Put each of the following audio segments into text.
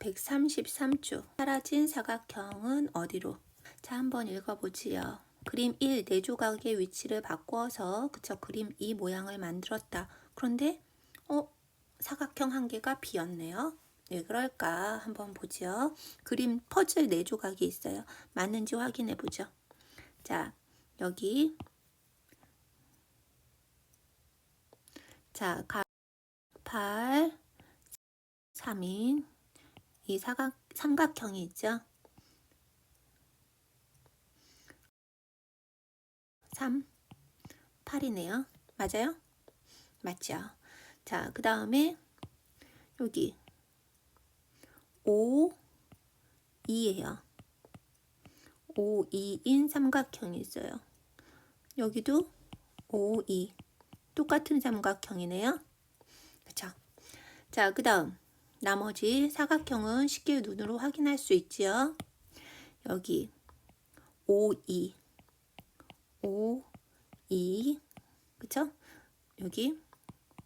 133주. 사라진 사각형은 어디로? 자, 한번 읽어보지요. 그림 1, 네 조각의 위치를 바꿔서 그쵸 그림 2 모양을 만들었다. 그런데 어 사각형 한 개가 비었네요. 왜 그럴까 한번 보죠. 그림 퍼즐 네 조각이 있어요. 맞는지 확인해 보죠. 자 여기 자, 가, 8, 3인 이 사각 삼각형이 있죠. 3, 8이네요. 맞아요? 맞죠? 자, 그 다음에 여기 5, 2예요. 5, 2인 삼각형이 있어요. 여기도 5, 2. 똑같은 삼각형이네요. 그쵸? 자, 그 다음 나머지 사각형은 쉽게 눈으로 확인할 수 있지요. 여기 5, 2. 5, 2, 그쵸? 여기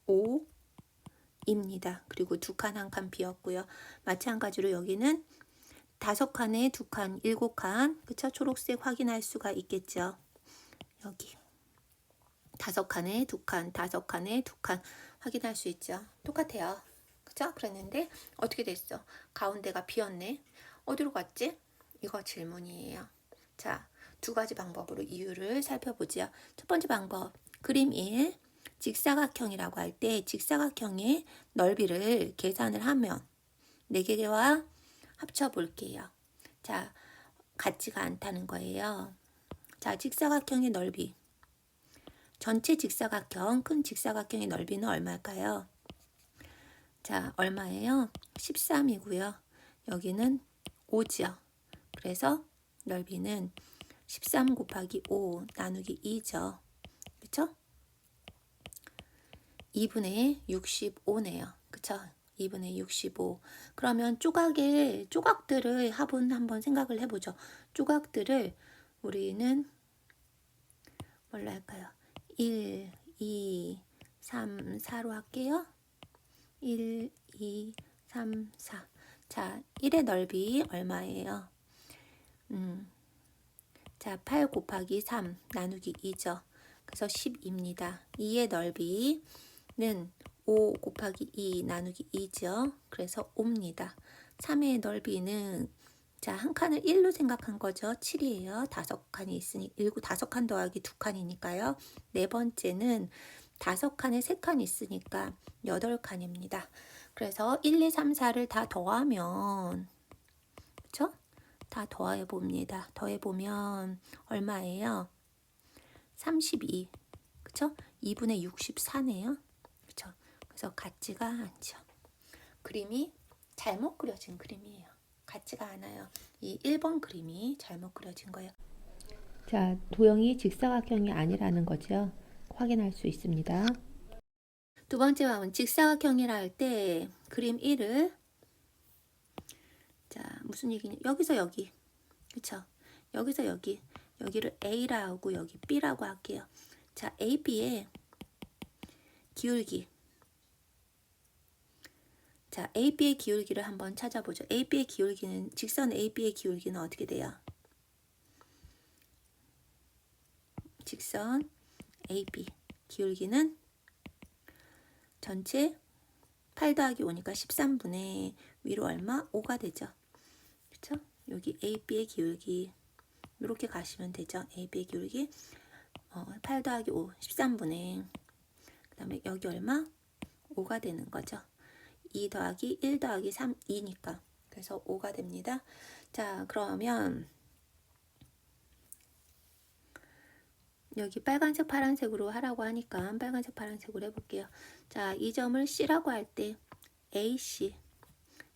5, 입니다. 그리고 두 칸, 한칸 비었고요. 마찬가지로 여기는 다섯 칸에 두 칸, 일곱 칸, 그쵸? 초록색 확인할 수가 있겠죠. 여기 다섯 칸에 두 칸, 다섯 칸에 두 칸 확인할 수 있죠. 똑같아요. 그쵸? 그랬는데 어떻게 됐어? 가운데가 비었네. 어디로 갔지? 이거 질문이에요. 자, 두 가지 방법으로 이유를 살펴보지요. 첫 번째 방법, 그림 1. 직사각형이라고 할 때 직사각형의 넓이를 계산을 하면 4개와 합쳐 볼게요. 자, 같지가 않다는 거예요. 자, 직사각형의 넓이. 전체 직사각형, 큰 직사각형의 넓이는 얼마일까요? 자, 얼마예요? 13이고요. 여기는 5죠. 그래서 넓이는 13 곱하기 5 나누기 2죠. 그쵸? 2분의 65네요. 그쵸? 2분의 65. 그러면 조각의, 조각들을 합은 한번 생각을 해보죠. 조각들을 우리는 뭘로 할까요? 1, 2, 3, 4로 할게요. 1, 2, 3, 4. 자, 1의 넓이 얼마예요? 음, 자, 8 곱하기 3 나누기 2죠. 그래서 10입니다. 2의 넓이는 5 곱하기 2 나누기 2죠. 그래서 5입니다. 3의 넓이는 자, 한 칸을 1로 생각한 거죠. 7이에요. 다섯 칸이 있으니 7, 다섯 칸 더하기 두 칸이니까요. 네 번째는 다섯 칸에 세 칸 있으니까 8칸입니다. 그래서 1, 2, 3, 4를 다 더하면 그쵸? 다 더해 봅니다. 더해 보면 얼마예요? 32. 그쵸? 2분의 64네요. 그쵸? 그래서 같지가 않죠. 그림이 잘못 그려진 그림이에요. 같지가 않아요. 이 1번 그림이 잘못 그려진 거예요. 자, 도형이 직사각형이 아니라는 거죠. 확인할 수 있습니다. 두 번째 방은 직사각형이라 할 때 그림 1을 자 무슨 얘기냐? 여기서 여기. 그쵸? 여기서 여기. 여기를 A라고 여기 B라고 할게요. 자 A, B의 기울기. 자 A, B의 기울기를 한번 찾아보죠. A, B의 기울기는 직선 A, B의 기울기는 어떻게 돼요? 직선 AB 기울기는 전체 8 더하기 5니까 13분의 위로 얼마? 5가 되죠. 그쵸? 여기 AB의 기울기 이렇게 가시면 되죠. AB의 기울기 어, 8 더하기 5 13분의 그 다음에 여기 얼마? 5가 되는 거죠. 2 더하기 1 더하기 3 2니까 그래서 5가 됩니다. 자 그러면 여기 빨간색 파란색으로 하라고 하니까 빨간색 파란색으로 해볼게요. 자, 이 점을 C라고 할 때 AC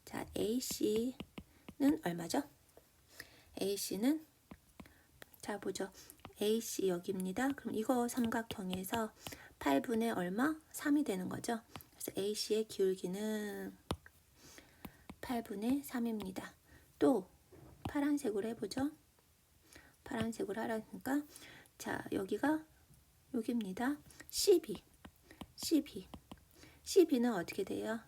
자, AC는 얼마죠? AC는 자, 보죠. AC 여기입니다. 그럼 이거 삼각형에서 8분의 얼마? 3이 되는 거죠. 그래서 AC의 기울기는 8분의 3입니다. 또 파란색으로 해보죠. 파란색으로 하라니까 자, 여기가 여기입니다. 12. 12. 12는 어떻게 돼요?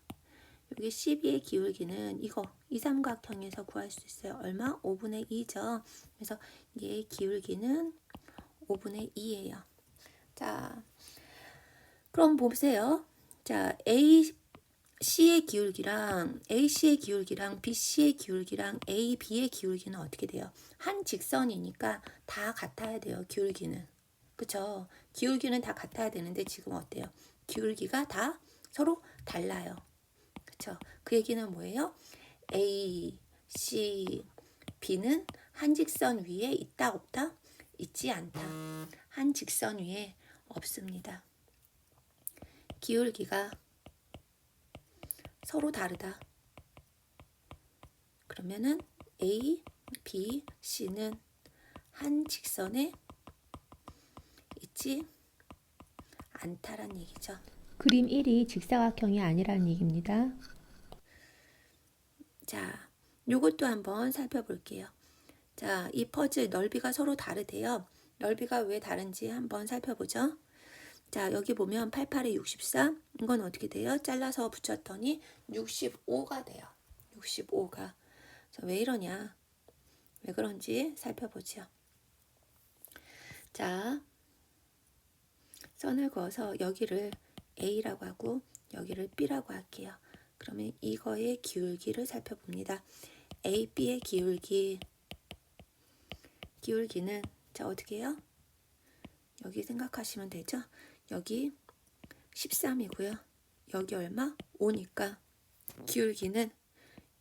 여기 12의 기울기는 이거 이 삼각형에서 구할 수 있어요. 얼마? 5분의 2죠. 그래서 얘의 기울기는 5분의 2예요. 자, 그럼 보세요. 자, A C의 기울기랑 AC의 기울기랑 BC의 기울기랑 AB의 기울기는 어떻게 돼요? 한 직선이니까 다 같아야 돼요. 기울기는. 그쵸? 기울기는 다 같아야 되는데 지금 어때요? 기울기가 다 서로 달라요. 그쵸? 그 얘기는 뭐예요? A, C, B는 한 직선 위에 있다 없다? 있지 않다. 한 직선 위에 없습니다. 기울기가 서로 다르다. 그러면은 A, B, C는 한 직선에 있지 않다란 얘기죠. 그림 1이 직사각형이 아니라는 얘기입니다. 자, 요것도 한번 살펴볼게요. 자, 이 퍼즐 넓이가 서로 다르대요. 넓이가 왜 다른지 한번 살펴보죠. 자, 여기 보면 88에 63. 이건 어떻게 돼요? 잘라서 붙였더니 65가 돼요. 65가. 자, 왜 이러냐? 왜 그런지 살펴보죠. 자, 선을 그어서 여기를 A라고 하고 여기를 B라고 할게요. 그러면 이거의 기울기를 살펴봅니다. AB의 기울기 기울기는 자 어떻게 해요? 여기 생각하시면 되죠? 여기 13이고요. 여기 얼마? 5니까 기울기는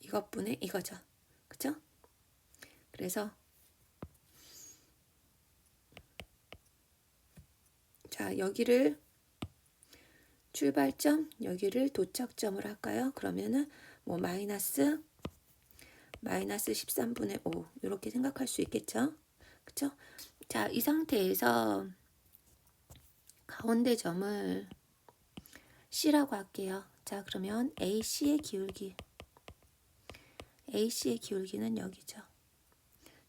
이것분의 이거죠. 그죠? 그래서 자 여기를 출발점 여기를 도착점을 할까요? 그러면은 뭐 마이너스 마이너스 13분의 5 이렇게 생각할 수 있겠죠? 그쵸? 자, 이 상태에서 가운데 점을 C라고 할게요. 자, 그러면 AC의 기울기 AC의 기울기는 여기죠.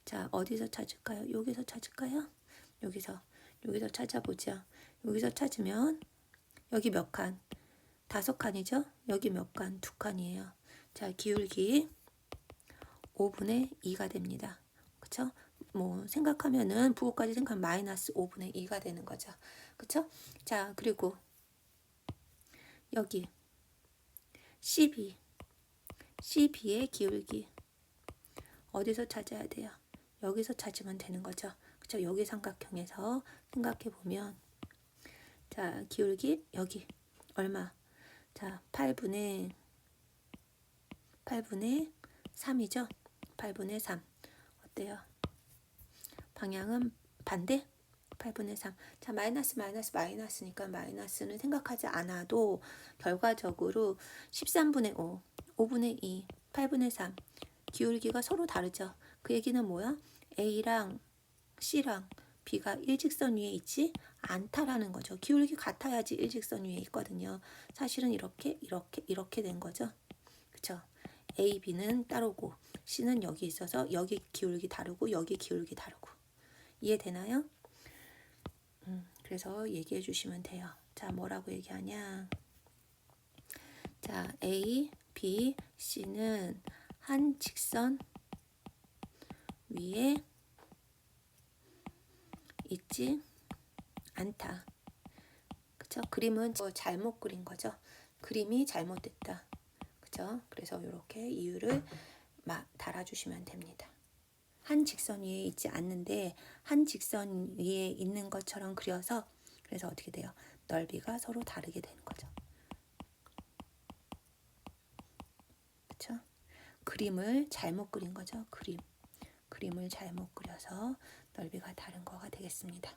자, 어디서 찾을까요? 여기서 찾을까요? 여기서 여기서 찾아보죠. 여기서 찾으면 여기 몇 칸? 다섯 칸이죠? 여기 몇 칸? 두 칸이에요. 자, 기울기 5분의 2가 됩니다. 그쵸? 뭐, 생각하면은, 부호까지 생각하면 마이너스 5분의 2가 되는 거죠. 그쵸? 자, 그리고 여기 12. 12의 기울기. 어디서 찾아야 돼요? 여기서 찾으면 되는 거죠. 그쵸? 여기 삼각형에서 생각해 보면 자, 기울기 여기 얼마? 자, 8분의 8분의 3이죠? 8분의 3. 어때요? 방향은 반대? 8분의 3. 자, 마이너스 마이너스 마이너스니까 마이너스는 생각하지 않아도 결과적으로 13분의 5, 5분의 2, 8분의 3. 기울기가 서로 다르죠. 그 얘기는 뭐야? A랑 C랑 B가 일직선 위에 있지 않다라는 거죠. 기울기 같아야지 일직선 위에 있거든요. 사실은 이렇게 이렇게 이렇게 된 거죠. 그쵸? A, B는 따로고 C는 여기 있어서 여기 기울기 다르고 여기 기울기 다르고 이해되나요? 음, 그래서 얘기해 주시면 돼요. 자, 뭐라고 얘기하냐? 자, A, B, C는 한 직선 위에 있지 않다. 그쵸? 그림은 저 잘못 그린 거죠. 그림이 잘못됐다. 그죠? 그래서 이렇게 이유를 막 달아주시면 됩니다. 한 직선 위에 있지 않는데 한 직선 위에 있는 것처럼 그려서 그래서 어떻게 돼요? 넓이가 서로 다르게 되는 거죠. 그쵸? 그림을 잘못 그린 거죠. 그림. 그림을 잘못 그려서 넓이가 다른 거가 되겠습니다.